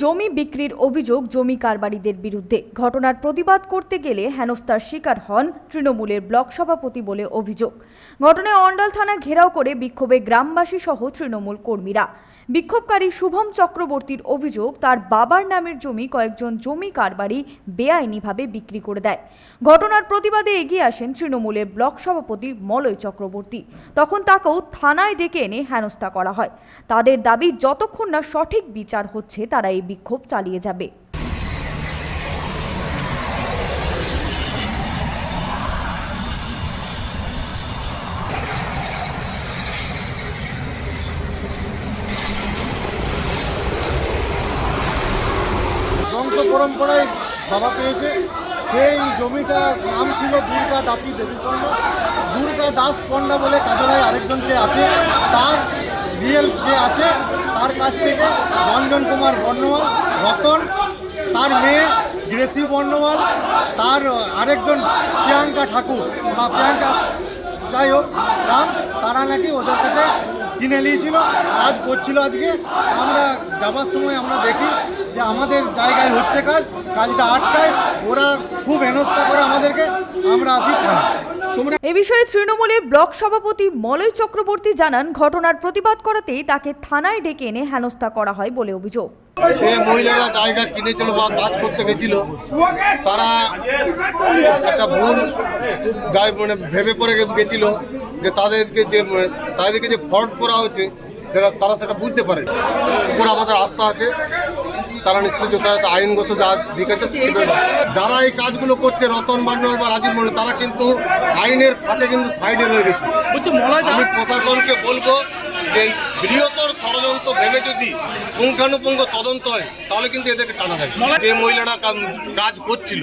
জমি বিক্রির অভিযোগ জমি কারবারিদের বিরুদ্ধে। ঘটনার প্রতিবাদ করতে গেলে হেনস্থার শিকার হন তৃণমূলের ব্লক সভাপতি বলে অভিযোগ। ঘটনায় অন্ডাল থানা ঘেরাও করে বিক্ষোভে গ্রামবাসী সহ তৃণমূল কর্মীরা। বিক্ষোভকারী শুভম চক্রবর্তীর অভিযোগ, তার বাবার নামের জমি কয়েকজন জমি কারবারি বেআইনিভাবে বিক্রি করে দেয়। ঘটনার প্রতিবাদে এগিয়ে আসেন তৃণমূলের ব্লক সভাপতি মলয় চক্রবর্তী। তখন তাকেও থানায় ডেকে এনে হেনস্থা করা হয়। তাদের দাবি, যতক্ষণ না সঠিক বিচার হচ্ছে, তারা এই বিক্ষোভ চালিয়ে যাবে। বংশ পরম্পরায় বাবা পেয়েছে। সেই জমিটার নাম ছিল দুর্গা দাসী দেবী পণ্ডা। দুর্গা দাস পণ্ডা বলে কাজলায় আরেকজন যে আছে? তার রিয়েল যে আছে, তার কাছ থেকে রঞ্জন কুমার বর্ণওয়াল, রতন, তার মেয়ে গ্রেসি বর্ণওয়াল, তার আরেকজন প্রিয়াঙ্কা ঠাকুর বা প্রিয়াঙ্কা, যাই হোক, রাম, তারা নাকি ওদের কাছে কিনে নিয়েছিল। কাজ করছিল আজকে। আমরা যাবার সময় আমরা দেখি যে আমাদের জায়গায় হচ্ছে কাজ কাজটা আটকায় ওরা খুব হেনস্থা করে আমাদেরকে আমরা আসি এ বিষয়ে তৃণমূলের ব্লক সভাপতি মলয় চক্রবর্তী জানান ঘটনার প্রতিবাদ করাতেই তাকে থানায় ডেকে এনে হেনস্থা করা হয় বলে অভিযোগ। যে মহিলারা জায়গা কিনেছিল বা কাজ করতে গেছিল তারা একটা ভুল যাই মানে ভেবে পড়ে গেছিল যে তাদেরকে যে তাদেরকে যে ফল্ট করা হয়েছে সেটা তারা সেটা বুঝতে পারে। উপর আমাদের আস্থা আছে তারা নিশ্চয়ই যথাযথ আইনগত যা দিক আছে যারা এই কাজগুলো করছে রতন বান্ডল বা রাজীব মন্ডল তারা কিন্তু আইনের ফাঁকে কিন্তু সাইডে রয়ে গেছে। আমি প্রশাসনকে বলব যে বৃহত্তর ষড়যন্ত্র ভেবে যদি পুঙ্খানুপুঙ্খ তদন্ত হয় তাহলে কিন্তু এদেরকে টানা যাবে। যে মহিলারা কাজ করছিল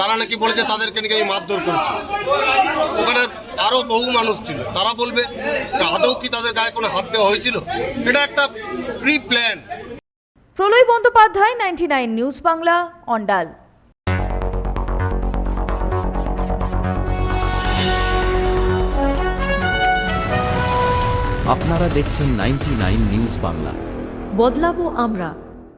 তারা নাকি বলেছে তাদেরকে নাকি আমি মারধর করছি। ওখানে আরও বহু মানুষ ছিল। তারা বলবে আদৌ কি তাদের গায়ে কোনো হাত দেওয়া হয়েছিল? এটা একটা pre plan Pralay Bandyopadhyay ninety news Bangla Andal আপনারা দেখছেন নাইনটি নিউজ বাংলা বদলাবো আমরা।